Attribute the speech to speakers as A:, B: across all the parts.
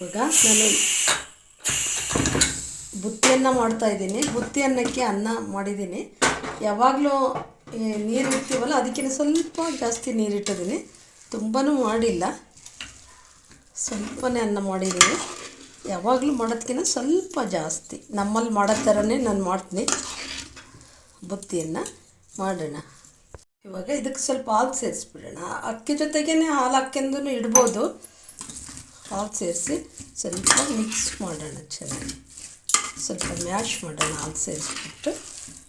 A: ಇವಾಗ ನಾನು ಬುತ್ತಿಯನ್ನು ಮಾಡ್ತಾ ಇದ್ದೀನಿ. ಬುತ್ತಿ ಅನ್ನಕ್ಕೆ ಅನ್ನ ಮಾಡಿದ್ದೀನಿ. ಯಾವಾಗಲೂ ನೀರು ಇಡ್ತೀವಲ್ಲ, ಅದಕ್ಕಿಂತ ಸ್ವಲ್ಪ ಜಾಸ್ತಿ ನೀರಿಟ್ಟಿದ್ದೀನಿ ತುಂಬಾ ಮಾಡಿಲ್ಲ. ಸ್ವಲ್ಪನೇ ಅನ್ನ ಮಾಡಿದ್ದೀನಿ. ಯಾವಾಗಲೂ ಮಾಡೋದಕ್ಕಿಂತ ಸ್ವಲ್ಪ ಜಾಸ್ತಿ. ನಮ್ಮಲ್ಲಿ ಮಾಡೋ ಥರನೇ ನಾನು ಮಾಡ್ತೀನಿ. ಬುತ್ತಿಯನ್ನು ಮಾಡೋಣ. ಇವಾಗ ಇದಕ್ಕೆ ಸ್ವಲ್ಪ ಹಾಲು ಸೇರಿಸ್ಬಿಡೋಣ. ಅಕ್ಕಿ ಜೊತೆಗೇ ಹಾಲು ಹಾಕ್ಯಂದು ಇಡ್ಬೋದು. ಹಾಲು ಸೇರಿಸಿ ಸ್ವಲ್ಪ ಮಿಕ್ಸ್ ಮಾಡೋಣ ಚೆನ್ನಾಗಿ. ಸ್ವಲ್ಪ ಮ್ಯಾಶ್ ಮಾಡೋಣ ಹಾಲು ಸೇರಿಸ್ಬಿಟ್ಟು.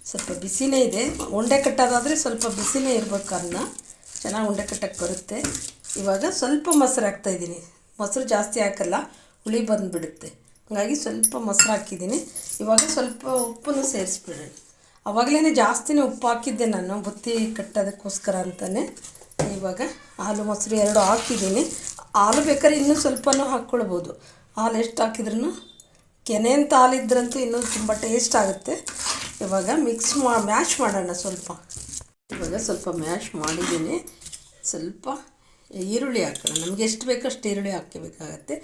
A: ಸ್ವಲ್ಪ ಬಿಸಿನೇ ಇದೆ. ಉಂಡೆ ಕಟ್ಟೋದಾದರೆ ಸ್ವಲ್ಪ ಬಿಸಿನೇ ಇರಬೇಕು ಅನ್ನ. ಚೆನ್ನಾಗಿ ಉಂಡೆ ಕಟ್ಟಕ್ಕೆ ಬರುತ್ತೆ. ಇವಾಗ ಸ್ವಲ್ಪ ಮೊಸರು ಹಾಕ್ತಾಯಿದ್ದೀನಿ ಮೊಸರು ಜಾಸ್ತಿ ಹಾಕಲ್ಲ, ಹುಳಿ ಬಂದುಬಿಡುತ್ತೆ. ಹಾಗಾಗಿ ಸ್ವಲ್ಪ ಮೊಸರು ಹಾಕಿದ್ದೀನಿ. ಇವಾಗ ಸ್ವಲ್ಪ ಉಪ್ಪನ್ನು ಸೇರಿಸ್ಬಿಡೋಣ. ಅವಾಗಲೇ ಜಾಸ್ತಿನೇ ಉಪ್ಪು ಹಾಕಿದ್ದೆ ನಾನು, ಬುತ್ತಿ ಕಟ್ಟೋದಕ್ಕೋಸ್ಕರ ಅಂತಲೇ ಇವಾಗ ಹಾಲು, ಮೊಸರು ಎರಡು ಹಾಕಿದ್ದೀನಿ. ಹಾಲು ಬೇಕಾದ್ರೆ ಇನ್ನೂ ಸ್ವಲ್ಪನೂ ಹಾಕ್ಕೊಳ್ಬೋದು. ಹಾಲು ಎಷ್ಟು ಹಾಕಿದ್ರೂ ಕೆನೆ ಅಂತ ಹಾಲಿದ್ರಂತೂ ಇನ್ನೂ ತುಂಬ ಟೇಸ್ಟ್ ಆಗುತ್ತೆ. ಇವಾಗ ಮಿಕ್ಸ್ ಮಾ ಮ್ಯಾಶ್ ಮಾಡೋಣ ಸ್ವಲ್ಪ. ಇವಾಗ ಸ್ವಲ್ಪ ಮ್ಯಾಶ್ ಮಾಡಿದ್ದೀನಿ. ಸ್ವಲ್ಪ ಈರುಳ್ಳಿ ಹಾಕೋಣ. ನಮಗೆ ಎಷ್ಟು ಬೇಕೋ ಅಷ್ಟು ಈರುಳ್ಳಿ ಹಾಕಬೇಕಾಗತ್ತೆ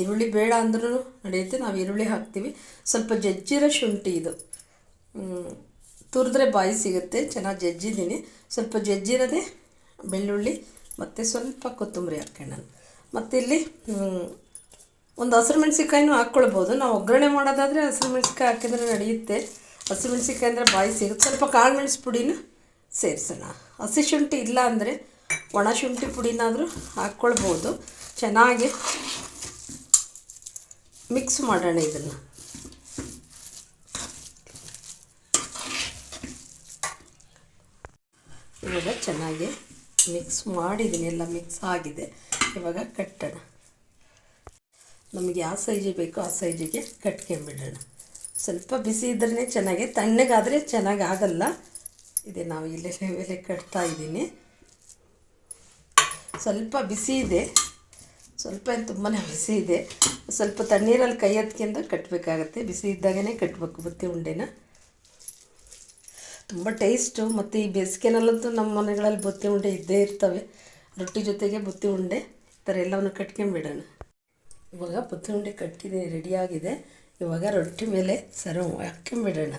A: ಈರುಳ್ಳಿ ಬೇಡ ಅಂದ್ರೂ ನಡೆಯುತ್ತೆ. ನಾವು ಈರುಳ್ಳಿ ಹಾಕ್ತೀವಿ. ಸ್ವಲ್ಪ ಜಜ್ಜಿರೋ ಶುಂಠಿ ಇದು. ತುರಿದ್ರೆ ಬಾಯಿ ಸಿಗುತ್ತೆ. ಚೆನ್ನಾಗಿ ಜಜ್ಜಿದ್ದೀನಿ. ಸ್ವಲ್ಪ ಜಜ್ಜಿರೋದೇ ಬೆಳ್ಳುಳ್ಳಿ ಮತ್ತು ಸ್ವಲ್ಪ ಕೊತ್ತಂಬರಿ ಹಾಕೋಣ. ಮತ್ತು ಇಲ್ಲಿ ಒಂದು ಹಸಿರು ಮೆಣಸಿನ್ಕಾಯಿನೂ ಹಾಕ್ಕೊಳ್ಬೋದು. ನಾವು ಒಗ್ಗರಣೆ ಮಾಡೋದಾದರೆ ಹಸಿರು ಮೆಣಸಿನ್ಕಾಯಿ ಹಾಕಿದ್ರೆ ನಡೆಯುತ್ತೆ. ಹಸಿರು ಮೆಣಸಿನ್ಕಾಯಿ ಅಂದರೆ ಬಾಯಿ ಸಿಗುತ್ತೆ. ಸ್ವಲ್ಪ ಕಾಳು ಮೆಣಸು ಪುಡಿನ ಸೇರಿಸೋಣ. ಹಸಿ ಶುಂಠಿ ಇಲ್ಲ ಅಂದರೆ ಒಣ ಶುಂಠಿ ಪುಡಿನಾದರೂ ಹಾಕ್ಕೊಳ್ಬೋದು. ಚೆನ್ನಾಗಿ ಮಿಕ್ಸ್ ಮಾಡೋಣ ಇದನ್ನು. ಇವಾಗ ಚೆನ್ನಾಗಿ ಮಿಕ್ಸ್ ಮಾಡಿದ್ದೀನಿ, ಎಲ್ಲ ಮಿಕ್ಸ್ ಆಗಿದೆ. ಇವಾಗ ಕಟ್ಟೋಣ. ನಮಗೆ ಯಾವ ಸೈಜಿಗೆ ಬೇಕೋ ಆ ಸೈಜಿಗೆ ಕಟ್ಕೊಂಬಿಡೋಣ ಸ್ವಲ್ಪ ಬಿಸಿ ಇದ್ರೇ ಚೆನ್ನಾಗಿ, ತಣ್ಣಗಾದರೆ ಚೆನ್ನಾಗಿ ಆಗಲ್ಲ ಇದೆ, ನಾವು ಇಲ್ಲೇ ಮೇಲೆ ಕಟ್ತಾ ಇದ್ದೀನಿ. ಸ್ವಲ್ಪ ಬಿಸಿ ಇದೆ. ಸ್ವಲ್ಪ ತುಂಬಾ ಬಿಸಿ ಇದೆ. ಸ್ವಲ್ಪ ತಣ್ಣೀರಲ್ಲಿ ಕೈ ಹತ್ಕೊಂಡು ಕಟ್ಟಬೇಕಾಗತ್ತೆ ಬಿಸಿ ಇದ್ದಾಗೇ ಕಟ್ಟಬೇಕು ಬುತ್ತಿ ಉಂಡೆನ. ತುಂಬ ಟೇಸ್ಟು ಮತ್ತು ಈ ಬೇಸಿಗೆನಲ್ಲಂತೂ ನಮ್ಮ ಮನೆಗಳಲ್ಲಿ ಬುತ್ತಿ ಉಂಡೆ ಇದ್ದೇ ಇರ್ತವೆ. ರೊಟ್ಟಿ ಜೊತೆಗೆ ಬುತ್ತಿ ಉಂಡೆ, ಈ ಥರ ಎಲ್ಲವನ್ನು ಕಟ್ಕೊಂಬಿಡೋಣ ಇವಾಗ ಬುತ್ತಿ ಉಂಡೆ ಕಟ್ಟಿದೆ ರೆಡಿಯಾಗಿದೆ ಇವಾಗ ರೊಟ್ಟಿ ಮೇಲೆ ಸರ್ವ್ ಹಾಕ್ಕೊಂಬಿಡೋಣ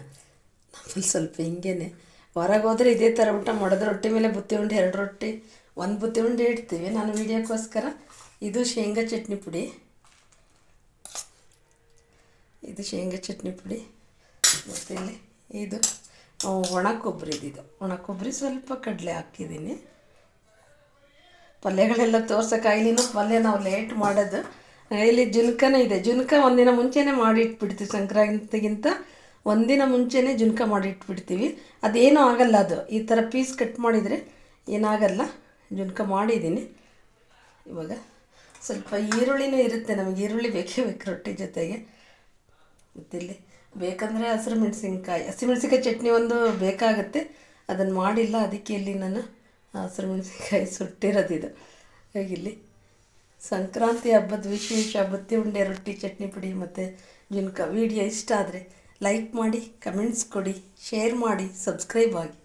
A: ನಮ್ಮಲ್ಲಿ ಸ್ವಲ್ಪ ಹಿಂಗೇನೆ. ಹೊರಗೆ ಹೋದರೆ ಇದೇ ಥರ ಊಟ ಮಾಡೋದು. ರೊಟ್ಟಿ ಮೇಲೆ ಬುತ್ತಿ ಉಂಡೆ, ಎರಡು ರೊಟ್ಟಿ, ಒಂದು ಬುತ್ತಿ ಉಂಡೆ ಇಡ್ತೀವಿ. ನಾನು ವೀಡಿಯೋಕ್ಕೋಸ್ಕರ ಇದು ಶೇಂಗಾ ಚಟ್ನಿ ಪುಡಿ. ಇದು ಶೇಂಗಾ ಚಟ್ನಿ ಪುಡಿ. ಮತ್ತೆ ಇಲ್ಲಿ ಇದು. ಒಣ ಕೊಬ್ಬರಿದಿದು ಒಣ ಕೊಬ್ಬರಿ ಸ್ವಲ್ಪ ಕಡಲೆ ಹಾಕಿದ್ದೀನಿ. ಪಲ್ಯಗಳೆಲ್ಲ ತೋರ್ಸೋಕ್ಕಾಗಲಿನೂ ಪಲ್ಯ ನಾವು ಲೇಟ್ ಮಾಡೋದು. ಇಲ್ಲಿ ಜುನ್ಕನೇ ಇದೆ. ಜುನ್ಕ ಒಂದಿನ ಮುಂಚೆನೇ ಮಾಡಿ ಇಟ್ಬಿಡ್ತೀವಿ ಸಂಕ್ರಾಂತಿಗಿಂತ. ಒಂದಿನ ಮುಂಚೆನೇ ಜುನ್ಕ ಮಾಡಿ ಇಟ್ಬಿಡ್ತೀವಿ ಅದೇನೂ ಆಗಲ್ಲ ಅದು. ಈ ಥರ ಪೀಸ್ ಕಟ್ ಮಾಡಿದರೆ ಏನಾಗಲ್ಲ. ಜುನ್ಕ ಮಾಡಿದ್ದೀನಿ. ಇವಾಗ ಸ್ವಲ್ಪ ಈರುಳ್ಳಿನೂ ಇರುತ್ತೆ. ನಮಗೆ ಈರುಳ್ಳಿ ಬೇಕೇ ಬೇಕು ರೊಟ್ಟಿ ಜೊತೆಗೆ. ಮತ್ತಿಲ್ಲಿ ಬೇಕಂದರೆ ಹಸಿರು ಮೆಣಸಿನ್ಕಾಯಿ. ಹಸಿಮೆಣ್ಸಿನ್ಕಾಯಿ ಚಟ್ನಿ ಒಂದು ಬೇಕಾಗುತ್ತೆ. ಅದನ್ನು ಮಾಡಿಲ್ಲ, ಅದಕ್ಕೆ ಇಲ್ಲಿ ನಾನು ಹಸಿರು ಮೆಣಸಿನ್ಕಾಯಿ ಸುಟ್ಟಿರೋದಿದು ಹಾಗಿಲ್ಲಿ ಸಂಕ್ರಾಂತಿ ಹಬ್ಬದ ವಿಶೇಷ ಬತ್ತಿ ಉಂಡೆ, ರೊಟ್ಟಿ, ಚಟ್ನಿ ಪುಡಿ ಮತ್ತು ಜುನ್ಕ. ವಿಡಿಯೋ ಇಷ್ಟ ಆದರೆ ಲೈಕ್ ಮಾಡಿ, ಕಮೆಂಟ್ಸ್ ಕೊಡಿ, ಶೇರ್ ಮಾಡಿ, ಸಬ್ಸ್ಕ್ರೈಬ್ ಆಗಿ.